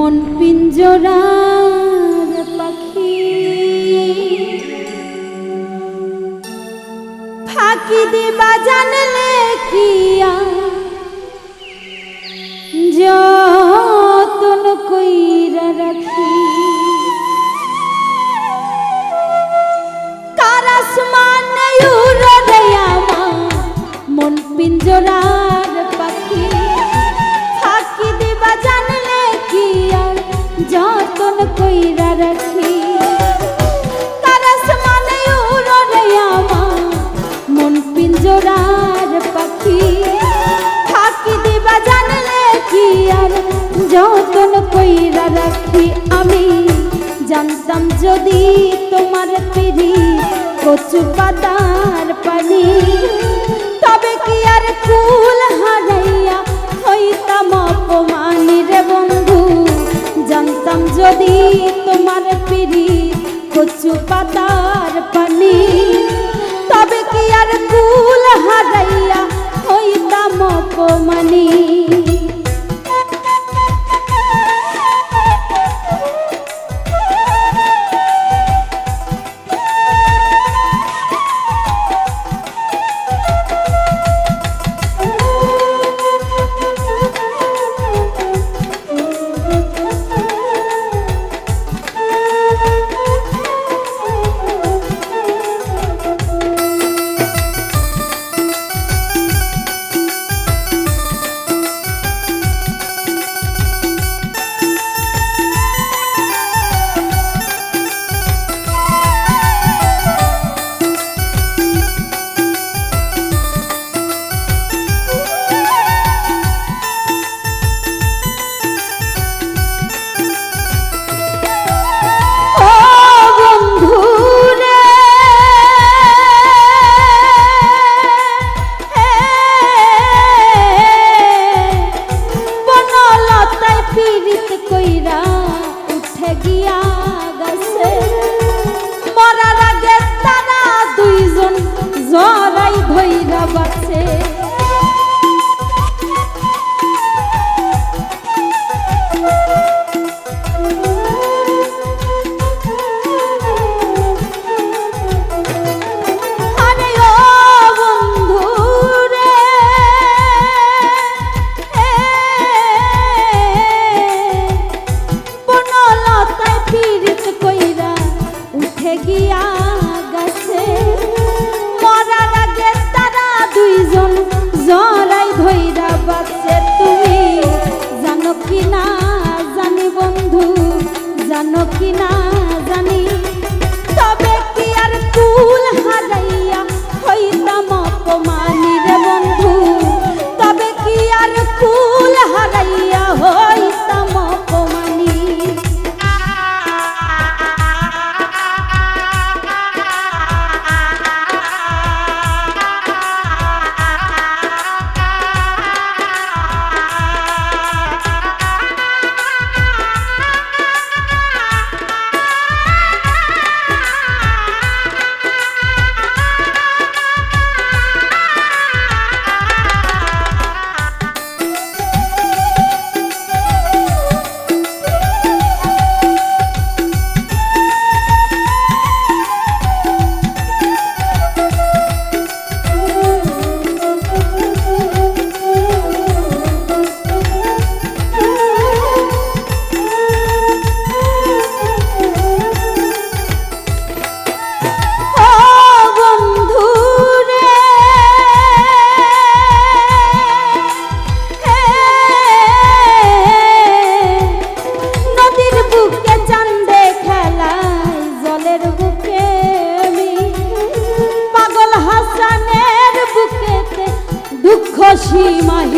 মন পিঞ্জরার পাখি। ফাঁকি দিবা জানলে কিয়া যতন রাখি কারাস মানে পাখি। ফাঁকি দিবা জানলে কি আর যতন কইরা রাখি আমি। জানতাম যদি তোমার পিড়ি কচু পাতার পানি। তবে কি আর কুল হারাইয়া হইতাম অপমানি রে বন্ধু? জানতাম যদি তোমার পিড়ি কচু পাতার পানি। তবে কি আর কুল হারাইয়া হইতাম অপমানি?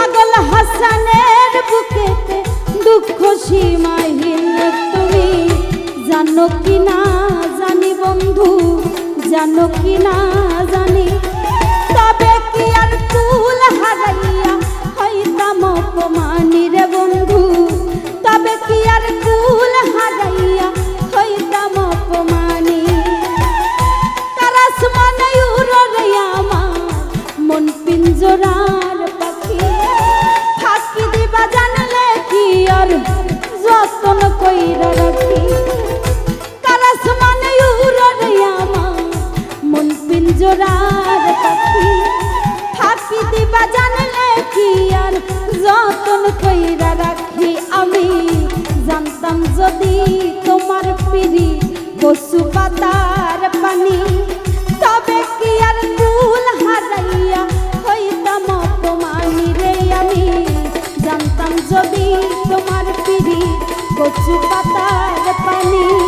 পাগল হাসানের বুকেতে দুঃখ সীমাহীন তুমি। জানো কি না জানি বন্ধু, জানো কি না জানি। তবে কি আর কুল হারাইয়া হইতাম অপমানি রে বন্ধু? তবে কি আর কুল হারাইয়া পাতার পানি।